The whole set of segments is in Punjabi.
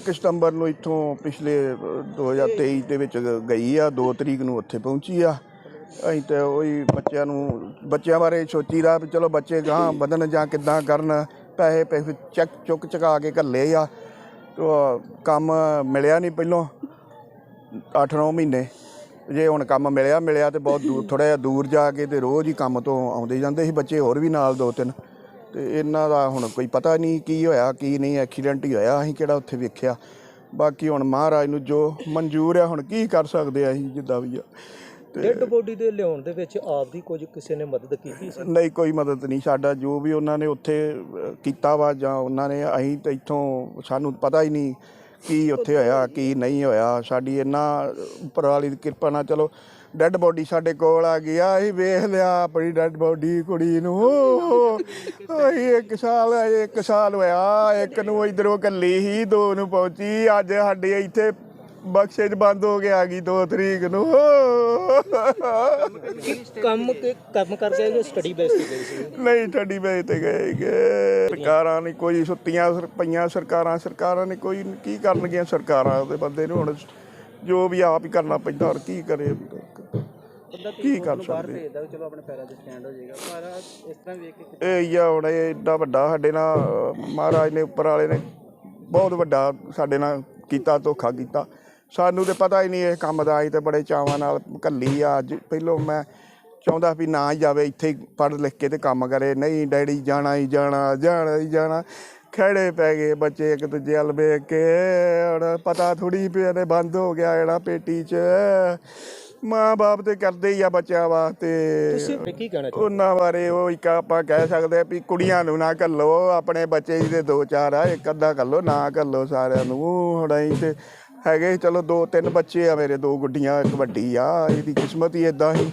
1 ਸਤੰਬਰ ਨੂੰ ਇੱਥੋਂ ਪਿਛਲੇ ਅ, 2023 ਦੇ ਵਿੱਚ ਗਈ ਆ 2 ਤਰੀਕ ਨੂੰ ਉੱਥੇ ਪਹੁੰਚੀ ਆ। ਅਸੀਂ ਤੇ ਉਹੀ ਬੱਚਿਆਂ ਨੂੰ ਬੱਚਿਆਂ ਬਾਰੇ ਸੋਚੀਦਾ ਵੀ ਚਲੋ ਬੱਚੇ ਗਾਂ ਵਧਣ ਜਾਂ ਕਿੱਦਾਂ ਕਰਨ ਪੈਸੇ ਪੈਸੇ ਚੱਕ ਚੁੱਕ ਚੁਕਾ ਕੇ ਘੱਲੇ ਆ। ਤੋ ਕੰਮ ਮਿਲਿਆ ਨਹੀਂ ਪਹਿਲੋਂ 8-9 ਮਹੀਨੇ। ਜੇ ਹੁਣ ਕੰਮ ਮਿਲਿਆ ਮਿਲਿਆ ਤੇ ਬਹੁਤ ਦੂਰ ਥੋੜਾ ਜਿਹਾ ਦੂਰ ਜਾ ਕੇ ਤੇ ਰੋਜ਼ ਹੀ ਕੰਮ ਤੋਂ ਆਉਂਦੇ ਜਾਂਦੇ ਸੀ ਬੱਚੇ ਹੋਰ ਵੀ ਨਾਲ ਦੋ ਤਿੰਨ। ਤੇ ਇਹਨਾਂ ਦਾ ਹੁਣ ਕੋਈ ਪਤਾ ਨਹੀਂ ਕੀ ਹੋਇਆ ਕੀ ਨਹੀਂ ਐਕਸੀਡੈਂਟ ਹੀ ਹੋਇਆ ਅਸੀਂ ਕਿਹੜਾ ਉੱਥੇ ਵੇਖਿਆ। ਬਾਕੀ ਹੁਣ ਮਹਾਰਾਜ ਨੂੰ ਜੋ ਮਨਜ਼ੂਰ ਆ ਹੁਣ ਕੀ ਕਰ ਸਕਦੇ ਆ ਅਸੀਂ ਜਿੱਦਾਂ ਵੀ ਆ। ਡੈੱਡ ਬੋਡੀ ਦੇ ਲਿਆਉਣ ਦੇ ਵਿੱਚ ਆਪ ਦੀ ਕੁਝ ਕਿਸੇ ਨੇ ਮਦਦ ਕੀਤੀ ਸੀ? ਨਹੀਂ ਕੋਈ ਮਦਦ ਨਹੀਂ। ਸਾਡਾ ਜੋ ਵੀ ਉਹਨਾਂ ਨੇ ਉੱਥੇ ਕੀਤਾ ਵਾ ਜਾਂ ਉਹਨਾਂ ਨੇ ਅਸੀਂ ਤਾਂ ਇੱਥੋਂ ਸਾਨੂੰ ਪਤਾ ਹੀ ਨਹੀਂ ਕੀ ਉੱਥੇ ਹੋਇਆ, ਕੀ ਨਹੀਂ ਹੋਇਆ, ਸਾਡੀ ਇੰਨਾ ਪਰਾਲੀ ਦੀ ਕਿਰਪਾ ਨਾਲ ਚਲੋ ਡੈੱਡ ਬੋਡੀ ਸਾਡੇ ਕੋਲ ਆ ਗਈ ਆ, ਅਸੀਂ ਵੇਖ ਲਿਆ ਆਪਣੀ ਡੈੱਡ ਬੋਡੀ ਕੁੜੀ ਨੂੰ। ਅਸੀਂ ਇੱਕ ਸਾਲ ਇੱਕ ਸਾਲ ਹੋਇਆ, ਇੱਕ ਨੂੰ ਇਧਰੋਂ ਕੱਲੀ ਹੀ, ਦੋ ਨੂੰ ਪਹੁੰਚੀ, ਅੱਜ ਸਾਡੇ ਇੱਥੇ ਬਕਸੇ 'ਚ ਬੰਦ ਹੋ ਕੇ ਆ ਗਈ 2 ਤਰੀਕ ਨੂੰ। ਕੰਮ ਕੇ ਕੰਮ ਕਰਕੇ ਜੋ ਸਟੱਡੀ ਬੇਸ ਤੇ ਗਈ ਸੀ? ਨਹੀਂ ਠੱਡੀ ਵੇਚ ਤੇ ਗਏ ਗੇ। ਸਰਕਾਰਾਂ ਨੇ ਕੋਈ ਸੁੱਤੀਆਂ ਪਈਆਂ ਸਰਕਾਰਾਂ ਸਰਕਾਰਾਂ ਨੇ ਕੋਈ ਕੀ ਕਰਨਗੀਆਂ ਸਰਕਾਰਾਂ? ਉਹਦੇ ਬੰਦੇ ਨੂੰ ਹੁਣ ਜੋ ਵੀ ਆਪ ਹੀ ਕਰਨਾ ਪੈਂਦਾ ਹੋਰ ਕੀ ਕਰੇ? ਕੀ ਕਰ ਸਕਦੇ? ਚਲੋ ਆਪਣੇ ਪੈਰਾਂ ਤੇ ਸਟੈਂਡ ਹੋ ਜਾਏਗਾ। ਪਰ ਇਸ ਤਰ੍ਹਾਂ ਵੇਖ ਕੇ ਇਹ ਆ ਹੁਣ ਇਹ ਏਡਾ ਵੱਡਾ ਸਾਡੇ ਨਾਲ ਮਹਾਰਾਜ ਨੇ ਉੱਪਰ ਵਾਲੇ ਨੇ ਬਹੁਤ ਵੱਡਾ ਸਾਡੇ ਨਾਲ ਕੀਤਾ ਧੋਖਾ ਕੀਤਾ। ਸਾਨੂੰ ਤੇ ਪਤਾ ਹੀ ਨਹੀਂ ਇਹ ਕੰਮ ਦਾ ਅਸੀਂ ਤੇ ਬੜੇ ਚਾਵਾਂ ਨਾਲ ਕੱਲੀ ਆ। ਅੱਜ ਪਹਿਲੋਂ ਮੈਂ ਚਾਹੁੰਦਾ ਵੀ ਨਾ ਜਾਵੇ ਇੱਥੇ ਹੀ ਪੜ੍ਹ ਲਿਖ ਕੇ ਤੇ ਕੰਮ ਕਰੇ। ਨਹੀਂ ਡੈਡੀ ਜਾਣਾ ਹੀ ਜਾਣਾ ਜਾਣਾ ਹੀ ਜਾਣਾ। ਖੜੇ ਪੈ ਗਏ ਬੱਚੇ ਇੱਕ ਦੂਜੇ ਵੱਲ ਵੇਖ ਕੇ। ਹੁਣ ਪਤਾ ਥੋੜੀ ਪਿਆ ਨੇ ਬੰਦ ਹੋ ਗਿਆ ਜਿਹੜਾ ਪੇਟੀ 'ਚ। ਮਾਂ ਬਾਪ ਤੇ ਕਰਦੇ ਹੀ ਆ ਬੱਚਿਆਂ ਵਾਸਤੇ। ਤੁਸੀਂ ਕੀ ਕਹਿਣਾ ਚਾਹੁੰਦੇ? ਉਹਨਾਂ ਬਾਰੇ ਉਹ ਇੱਕ ਆਪਾਂ ਕਹਿ ਸਕਦੇ ਆ ਵੀ ਕੁੜੀਆਂ ਨੂੰ ਨਾ ਘੱਲੋ। ਆਪਣੇ ਬੱਚੇ ਜਿਹਦੇ ਦੋ ਚਾਰ ਆ ਇੱਕ ਅੱਧਾ ਘੱਲੋ ਨਾ ਘੱਲੋ ਸਾਰਿਆਂ ਨੂੰ। ਹੁਣ ਅਸੀਂ ਤੇ ਹੈਗੇ ਚਲੋ ਦੋ ਤਿੰਨ ਬੱਚੇ ਆ ਮੇਰੇ ਦੋ ਗੁੱਡੀਆਂ ਇੱਕ ਵੱਡੀ ਆ ਇਹਦੀ ਕਿਸਮਤ ਹੀ ਇਦਾਂ ਹੀ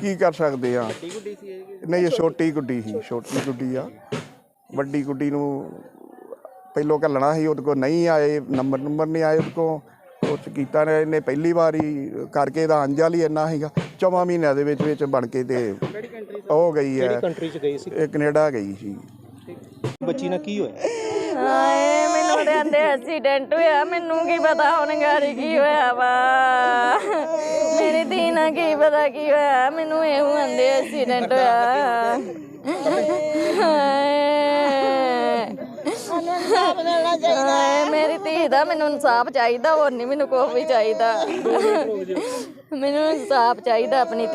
ਕੀ ਕਰ ਸਕਦੇ ਆ? ਨਹੀਂ ਇਹ ਛੋਟੀ ਗੁੱਡੀ ਸੀ ਛੋਟੀ ਗੁੱਡੀ ਆ। ਵੱਡੀ ਗੁੱਡੀ ਨੂੰ ਪਹਿਲੋਂ ਘੱਲਣਾ ਸੀ ਉਹਦੇ ਕੋਲ ਨਹੀਂ ਆਏ ਨੰਬਰ ਨੰਬਰ ਨਹੀਂ ਆਏ ਉਹਦੇ ਕੋਲ। ਉਹ 'ਚ ਕੀਤਾ ਨੇ ਇਹਨੇ ਪਹਿਲੀ ਵਾਰੀ ਕਰਕੇ ਇਹਦਾ ਅੰਜਲ ਹੀ ਇੰਨਾ ਸੀਗਾ। ਚੌਵਾਂ ਮਹੀਨਿਆਂ ਦੇ ਵਿੱਚ ਵਿੱਚ ਬਣ ਕੇ ਤੇ ਉਹ ਗਈ ਹੈ। ਕਿਹੜੀ ਕੰਟਰੀ ਚ ਗਈ ਸੀ? ਇਹ ਕੈਨੇਡਾ ਗਈ ਸੀ। ਬੱਚੀ ਨਾਲ ਕੀ ਹੋਇਆ? ਹਾਏ ਮੈਨੂੰ ਤੇ ਐਕਸੀਡੈਂਟ ਹੋਇਆ। ਮੈਨੂੰ ਕੀ ਪਤਾ ਹੁਣ ਗਾੜੀ ਕੀ ਹੋਇਆ ਵਾ। ਮੇਰੀ ਧੀ ਨਾਲ ਕੀ ਪਤਾ ਕੀ ਹੋਇਆ। ਮੈਨੂੰ ਇਹੋ ਆਂਦੇ ਐਕਸੀਡੈਂਟ ਹੋਇਆ। ਹਾਏ। ਮੇਰੀ ਧੀ ਦਾ ਮੈਨੂੰ ਇਨਸਾਫ ਚਾਹੀਦਾ, ਹੋਰ ਨਹੀਂ ਮੈਨੂੰ ਕੋਈ ਵੀ ਚਾਹੀਦਾ। ਮੈਨੂੰ ਇਨਸਾਫ ਚਾਹੀਦਾ ਆਪਣੀ